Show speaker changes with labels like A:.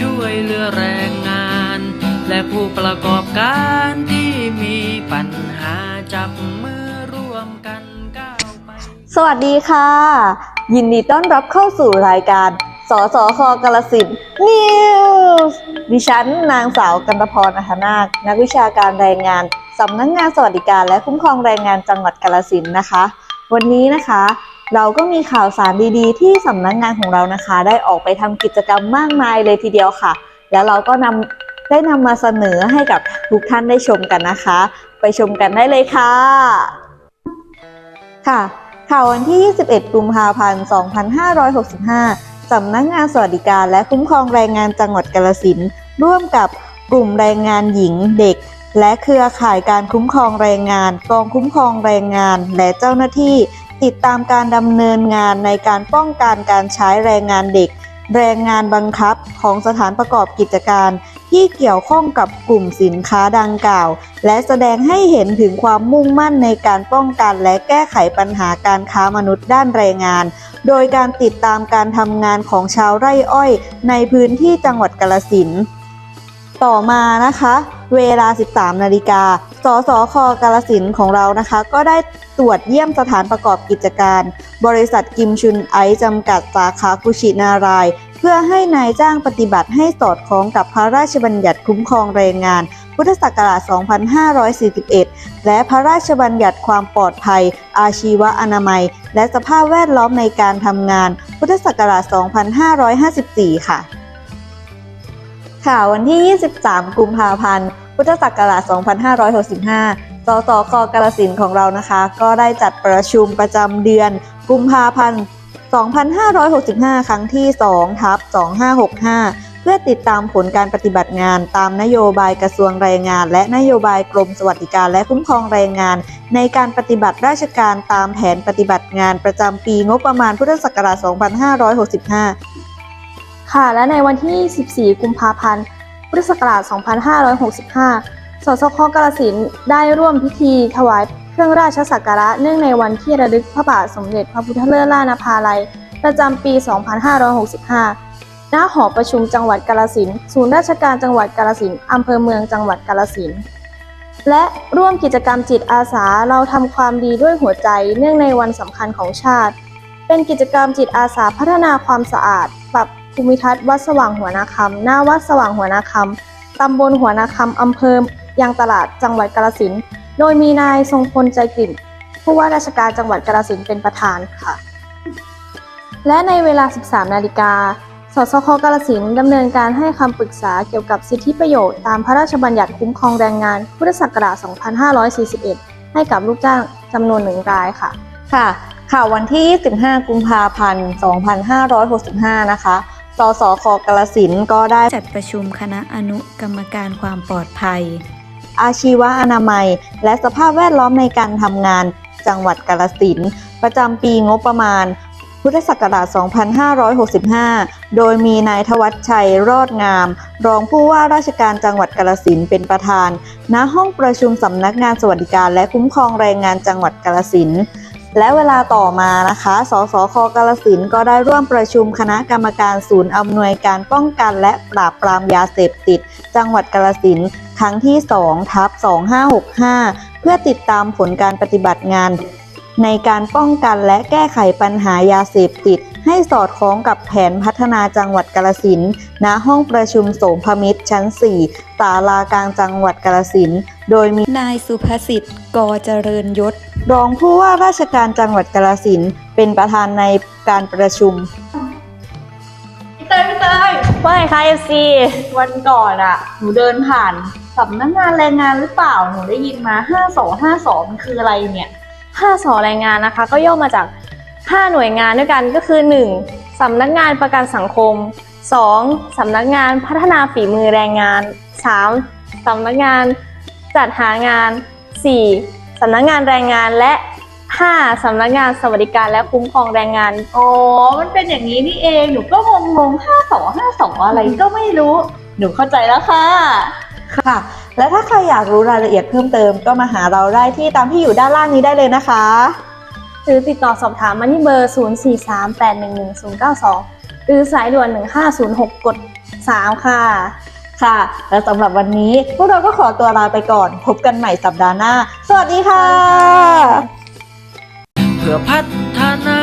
A: ช่วยเหลือแรงงาน และผู้ประกอบการที่มีปัญหาจับมือร่วมกันก้าวไป
B: สวัสดีค่ะ ยินดีต้อนรับเข้าสู่รายการ สสคกลสินนิวส์ดิฉันนางสาวกันตพรอัธนาค นักวิชาการแรงงานสำนักงงานสวัสดิการและคุ้มครองแรงงานจังหวัดกาลสินนะคะ วันนี้นะคะ เราก็มีข่าวสารดีๆ ที่สำนักงานของเรานะคะ ได้ออกไปทำกิจกรรมมากมายเลยทีเดียวค่ะ แล้วเราก็นำได้นำมาเสนอให้กับทุกท่านได้ชมกันนะคะ ไปชมกันได้เลยค่ะ ค่ะ ข่าววันที่ 21 กุมภาพันธ์ 2565 สำนักงานสวัสดิการและคุ้มครองแรงงานจังหวัดกาฬสินธุ์ร่วมกับกลุ่มแรงงานหญิงเด็ก และเครือข่ายการคุ้มครองแรงงาน กองคุ้มครองแรงงาน และเจ้าหน้าที่ ติดตามการดำเนินงานในการป้องกันการใช้แรงงานเด็ก แรงงานบังคับของสถานประกอบกิจการ ที่เกี่ยวข้องกับกลุ่มสินค้าดังกล่าว และแสดงให้เห็นถึงความมุ่งมั่นในการป้องกันและแก้ไขปัญหาการค้ามนุษย์ด้านแรงงาน โดยการติดตามการทำงานของชาวไร่อ้อย ในพื้นที่จังหวัดกาฬสินต่อมานะคะ เวลา 13 นาฬิกา สสคกาฬสินของเรานะคะ ก็ได้ตรวจเยี่ยมสถานประกอบกิจการ บริษัทกิมชุนไอซ์จำกัดสาขากุชินาราย เพื่อให้นายจ้างปฏิบัติให้สอดคล้องกับพระราชบัญญัติคุ้มครองแรงงาน พุทธศักราช 2541 และพระราชบัญญัติความปลอดภัย อาชีวอนามัย และสภาพแวดล้อมในการทำงาน พุทธศักราช 2554 ค่ะ ค่ะวันที่ 23 กุมภาพันธ์ พุทธศักราช 2565 สสคกาลสินของเรานะคะ ก็ได้จัดประชุมประจำเดือนกุมภาพันธ์ 2565 ครั้งที่2ทับ2565 เพื่อติดตามผลการปฏิบัติงานตามนโยบายกระทรวงแรงงาน และนโยบายกรมสวัสดิการและคุ้มครองแรงงาน ในการปฏิบัติราชการตามแผนปฏิบัติงานประจำปีงบประมาณพุทธศักราช 2565
C: ค่ะ และในวันที่ 14 กุมภาพันธ์ พุทธศักราช 2565 สสคกาลสินได้ร่วมพิธีถวายเครื่องราชสักการะเนื่องในวันที่ระลึกพระบาทสมเด็จพระพุทธเลิศล่านภาลัย ประจำปี 2565 ณ หอประชุมจังหวัดกาลสินศูนย์ราชการจังหวัดกาลสินอำเภอเมืองจังหวัดกาลสินและร่วมกิจกรรมจิตอาสาเราทำความดีด้วยหัวใจเนื่องในวันสำคัญของชาติ เป็นกิจกรรมจิตอาสาพัฒนาความสะอาด ปรับ ภูมิทัศน์วัดสว่างหัวนาคำหน้าวัดสว่างหัวนาคำตำบลหัวนาคำอำเภอยางตลาดจังหวัดกาฬสินธุ์โดยมีนายทรงพลใจกลิ่นผู้ว่าราชการจังหวัดกาฬสินธุ์เป็นประธานค่ะ และในเวลา 13 นาฬิกา สสคกาฬสินธุ์ดำเนินการให้คำปรึกษาเกี่ยวกับสิทธิประโยชน์ตามพระราชบัญญัติคุ้มครองแรงงาน พุทธศักราช 2541 ให้กับลูกจ้างจำนวนหนึ่งรายค่ะ
B: ค่ะ ข่าววันที่ 25 กุมภาพันธ์ 2565 นะคะ สสคกาลสินธุ์ก็ได้
D: จัดประชุมคณะอนุกรรมการความปลอดภัย
B: อาชีวะอนามัย และสภาพแวดล้อมในการทำงาน จังหวัดกาลสินธุ์ประจำปีงบประมาณ พุทธศักราช 2565 โดยมีนายทวัชชัย รอดงาม รองผู้ว่าราชการจังหวัดกาลสินธุ์เป็นประธาน ณห้องประชุมสำนักงานสวัสดิการและคุ้มครองแรงงานจังหวัดกาลสินธุ์ และเวลาต่อมานะคะ สสคกาลสินก็ได้ร่วมประชุมคณะกรรมการศูนย์อำนวยการป้องกันและปราบปรามยาเสพติด จังหวัดกาลสินครั้งที่2ทับ2565 เพื่อติดตามผลการปฏิบัติงาน ในการป้องกันและแก้ไขปัญหายาเสพติด ให้สอดคล้องกับแผนพัฒนาจังหวัดกาลสินณห้องประชุมโสมพมิตรชั้น 4 ศาลากลางจังหวัดกาลสินโดยมี
D: นายสุภสิทธิ์กอเจริญยศ
B: รองผู้ว่าราชการจังหวัดกาฬสินธุ์เป็นประธานในการประชุม
E: พี่เตยพี่เตย
B: ว่าไงคะ FC
E: วันก่อนอะหนูเดินผ่านสำนักงานแรงงานหรือเปล่าหนูได้ยินมา 5252 มันคืออะไรเนี่ย
C: 5สอแรงงานนะคะ ก็ย่อมาจาก 5 หน่วยงานด้วยกันก็คือ 1. สำนักงานประกันสังคม 2. สำนักงานพัฒนาฝีมือแรงงาน 3. สำนักงานจัดหางาน 4. สำนักงานแรงงานและ 5สำนักงานสวัสดิการและคุ้มครองแรงงาน
E: อ๋อ มันเป็นอย่างนี้นี่เอง หนูก็งงงงห้าสองห้าสองอะไรก็ไม่รู้ หนูเข้าใจแล้วค่ะ
B: ค่ะ และถ้าใครอยากรู้รายละเอียดเพิ่มเติมก็มาหาเราได้ที่ตามที่อยู่ด้านล่างนี้ได้เลยนะคะ
C: หรือติดต่อสอบถามมาที่เบอร์ 043811092 หรือสายด่วน 1506 กด 3 ค่ะ
B: ค่ะ และสำหรับวันนี้พวกเราก็ขอตัวลาไปก่อน พบกันใหม่สัปดาห์หน้า สวัสดีค่ะ
A: เพื่อพัฒนา